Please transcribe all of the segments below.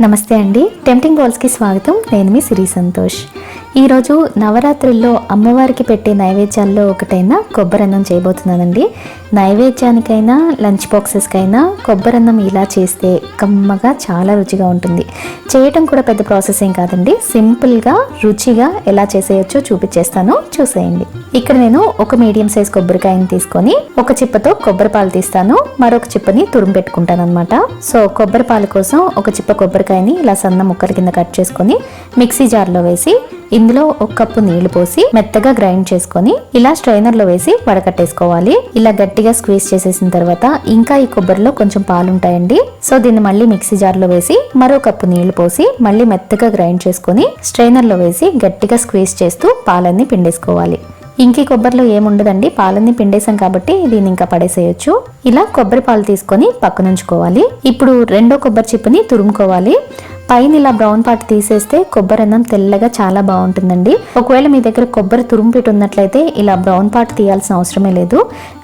నమస్తే అండి. టెంప్టింగ్ బాల్స్కి స్వాగతం. నేను మీ సిరి సంతోష్. ఈరోజు నవరాత్రుల్లో అమ్మవారికి పెట్టే నైవేద్యాల్లో ఒకటైన కొబ్బరన్నం చేయబోతున్నానండి. నైవేద్యానికైనా లంచ్ బాక్సెస్కైనా కొబ్బరన్నం ఇలా చేస్తే కమ్మగా చాలా రుచిగా ఉంటుంది. చేయటం కూడా పెద్ద ప్రాసెస్ ఏం కాదండి. సింపుల్గా రుచిగా ఎలా చేసేయచ్చో చూపించేస్తాను. చూసేయండి. ఇక్కడ నేను ఒక మీడియం సైజ్ కొబ్బరికాయని తీసుకొని ఒక చిప్పతో కొబ్బరి పాలు తీస్తాను. మరొక చిప్పని తురుము పెట్టుకుంటాను అనమాట సో కొబ్బరి పాలు కోసం ఒక చిప్ప కొబ్బరికాయని ఇలా సన్న ముక్కల కింద కట్ చేసుకొని మిక్సీ జార్లో వేసి ఇందులో ఒక కప్పు నీళ్ళు పోసి మెత్తగా గ్రైండ్ చేసుకొని ఇలా స్ట్రైనర్లో వేసి వడకట్టేసుకోవాలి. ఇలా గట్టిగా స్క్వీజ్ చేసేసిన తర్వాత ఇంకా ఈ కొబ్బరిలో కొంచెం పాలు ఉంటాయండి. సో దీన్ని మళ్ళీ మిక్సీ జార్లో వేసి మరో కప్పు నీళ్ళు పోసి మళ్ళీ మెత్తగా గ్రైండ్ చేసుకొని స్ట్రైనర్లో వేసి గట్టిగా స్క్వీజ్ చేస్తూ పాలన్నీ పిండేసుకోవాలి. ఇంకి కొబ్బరిలో ఏముండదండి? పాలన్నీ పిండేసాం కాబట్టి దీన్ని ఇంకా పడేసేయచ్చు. ఇలా కొబ్బరి పాలు తీసుకొని పక్కనుంచుకోవాలి. ఇప్పుడు రెండో కొబ్బరి చిప్పని తురుముకోవాలి. పైన ఇలా బ్రౌన్ పార్ట్ తీసేస్తే కొబ్బరి అన్నం తెల్లగా చాలా బాగుంటుందండి. ఒకవేళ మీ దగ్గర కొబ్బరి తురుంపీట ఉన్నట్లయితే ఇలా బ్రౌన్ పార్ట్ తీయాల్సిన అవసరమే లేదు.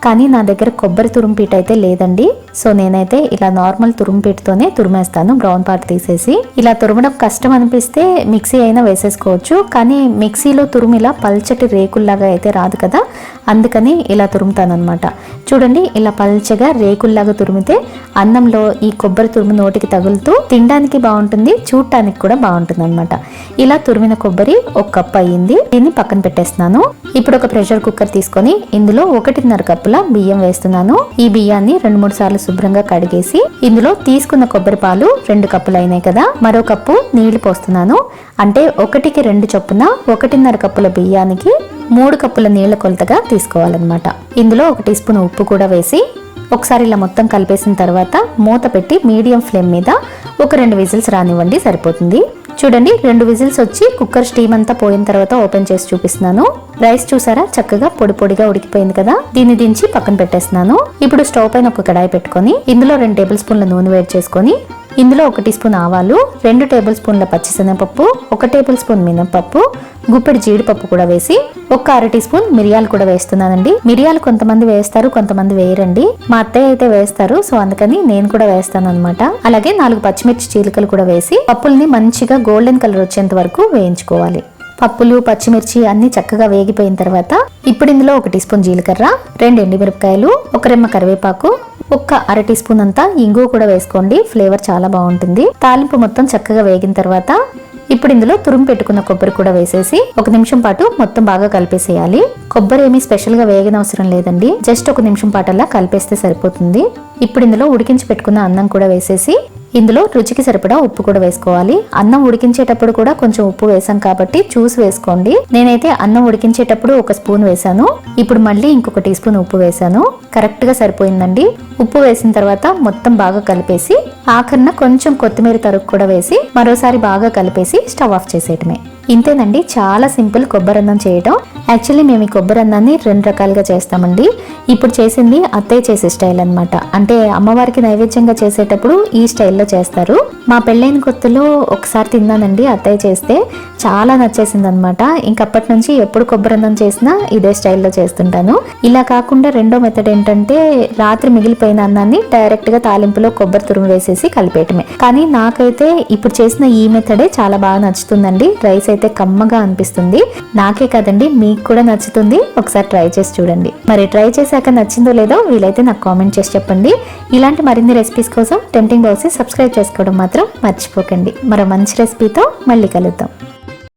కానీ నా దగ్గర కొబ్బరి తురుంపీట అయితే లేదండి. సో నేనైతే ఇలా నార్మల్ తురుంపీటతోనే తురిమేస్తాను బ్రౌన్ పార్ట్ తీసేసి. ఇలా తురమడం కష్టం అనిపిస్తే మిక్సీ అయినా వేసేసుకోవచ్చు. కానీ మిక్సీలో తురుము ఇలా పల్చటి రేకుల్లాగా అయితే రాదు కదా. అందుకని ఇలా తురుముతాను అనమాట చూడండి ఇలా పల్చగా రేకుల్లాగా తురిమితే అన్నంలో ఈ కొబ్బరి తురుము నోటికి తగులుతూ తినడానికి బాగుంటుంది. చూడటానికి కూడా బాగుంటుంది అనమాట ఇలా తురిమిన కొబ్బరి ఒక కప్ అయ్యింది. దీన్ని పక్కన పెట్టేస్తున్నాను. ఇప్పుడు ఒక ప్రెషర్ కుక్కర్ తీసుకొని ఇందులో ఒకటిన్నర కప్పుల బియ్యం వేస్తున్నాను. ఈ బియ్యాన్ని రెండు మూడు సార్లు శుభ్రంగా కడిగేసి ఇందులో తీసుకున్న కొబ్బరి పాలు రెండు కప్పులు అయినాయి కదా. మరో కప్పు నీళ్ళు పోస్తున్నాను. అంటే ఒకటికి రెండు చొప్పున ఒకటిన్నర కప్పుల బియ్యానికి మూడు కప్పుల నీళ్ళ కొలతగా తీసుకోవాలన్నమాట. ఇందులో ఒక టీ స్పూన్ ఉప్పు కూడా వేసి ఒకసారి ఇలా మొత్తం కలిపేసిన తర్వాత మూత పెట్టి మీడియం ఫ్లేమ్ మీద ఒక రెండు విజిల్స్ రానివ్వండి సరిపోతుంది. చూడండి రెండు విజిల్స్ వచ్చి కుక్కర్ స్టీమ్ అంతా పోయిన తర్వాత ఓపెన్ చేసి చూపిస్తున్నాను. రైస్ చూసారా? చక్కగా పొడి పొడిగా ఉడికిపోయింది కదా. దీన్ని దించి పక్కన పెట్టేస్తున్నాను. ఇప్పుడు స్టవ్ పైన ఒక కడాయి పెట్టుకొని ఇందులో రెండు టేబుల్ స్పూన్ల నూనె వేడి చేసుకొని ఇందులో ఒక టీ స్పూన్ ఆవాలు రెండు టేబుల్ స్పూన్ల పచ్చిశనగపప్పు ఒక టేబుల్ స్పూన్ మినపప్పు గుప్పెడు జీడిపప్పు కూడా వేసి ఒక అర టీ స్పూన్ మిరియాలు కూడా వేస్తున్నానండి. మిరియాలు కొంతమంది వేస్తారు కొంతమంది వేయరండి. మా అత్తయ్య అయితే వేస్తారు సో అందుకని నేను కూడా వేస్తాను అనమాట అలాగే నాలుగు పచ్చిమిర్చి చీలికలు కూడా వేసి పప్పుల్ని మంచిగా గోల్డెన్ కలర్ వచ్చేంత వరకు వేయించుకోవాలి. పప్పులు పచ్చిమిర్చి అన్ని చక్కగా వేగిపోయిన తర్వాత ఇప్పుడు ఇందులో ఒక టీ స్పూన్ జీలకర్ర రెండు ఎండుమిరపకాయలు ఒక రెమ్మ కరివేపాకు ఒక్క అర టీ స్పూన్ అంతా ఇంగువ కూడా వేసుకోండి. ఫ్లేవర్ చాలా బాగుంటుంది. తాలింపు మొత్తం చక్కగా వేగిన తర్వాత ఇప్పుడు ఇందులో తురుము పెట్టుకున్న కొబ్బరి కూడా వేసేసి ఒక నిమిషం పాటు మొత్తం బాగా కలిపేసేయాలి. కొబ్బరి ఏమీ స్పెషల్గా వేగన అవసరం లేదండి. జస్ట్ ఒక నిమిషం పాటు అలా కలిపేస్తే సరిపోతుంది. ఇప్పుడు ఇందులో ఉడికించి పెట్టుకున్న అన్నం కూడా వేసేసి ఇందులో రుచికి సరిపడా ఉప్పు కూడా వేసుకోవాలి. అన్నం ఉడికించేటప్పుడు కూడా కొంచెం ఉప్పు వేసాం కాబట్టి చూసి వేసుకోండి. నేనైతే అన్నం ఉడికించేటప్పుడు ఒక స్పూన్ వేసాను. ఇప్పుడు మళ్ళీ ఇంకొక టీ స్పూన్ ఉప్పు వేసాను. కరెక్ట్గా సరిపోయిందండి. ఉప్పు వేసిన తర్వాత మొత్తం బాగా కలిపేసి ఆఖరిన కొంచెం కొత్తిమీర తరుగు కూడా వేసి మరోసారి బాగా కలిపేసి స్టవ్ ఆఫ్ చేసేయటమే. ఇంతేనండి. చాలా సింపుల్ కొబ్బరి అన్నం చేయటం. యాక్చువల్లీ మేము ఈ కొబ్బరన్నాన్ని రెండు రకాలుగా చేస్తామండి. ఇప్పుడు చేసింది అత్తయ్య చేసే స్టైల్ అనమాట అంటే అమ్మవారికి నైవేద్యంగా చేసేటప్పుడు ఈ స్టైల్లో చేస్తారు. మా పెళ్ళైన కొత్తలో ఒకసారి తిన్నానండి అత్తయ్య చేస్తే. చాలా నచ్చేసింది అనమాట ఇంకప్పటి నుంచి ఎప్పుడు కొబ్బరన్నం చేసినా ఇదే స్టైల్లో చేస్తుంటాను. ఇలా కాకుండా రెండో మెథడ్ ఏంటంటే రాత్రి మిగిలిపోయిన అన్నాన్ని డైరెక్ట్గా తాలింపులో కొబ్బరి తురుము వేసేసి కలిపేయటమే. కానీ నాకైతే ఇప్పుడు చేసిన ఈ మెథడే చాలా బాగా నచ్చుతుందండి. రైస్ అయితే కమ్మగా అనిపిస్తుంది. నాకే కదండి మీకు కూడా నచ్చుతుంది. ఒకసారి ట్రై చేసి చూడండి. మరి ట్రై చేశాక నచ్చిందో లేదో వీలైతే నాకు కామెంట్ చేసి చెప్పండి. ఇలాంటి మరిన్ని రెసిపీస్ కోసం టెంప్టింగ్ బాక్స్ సబ్స్క్రైబ్ చేసుకోవడం మాత్రం మర్చిపోకండి. మరో మంచి రెసిపీతో మళ్ళీ కలుద్దాం.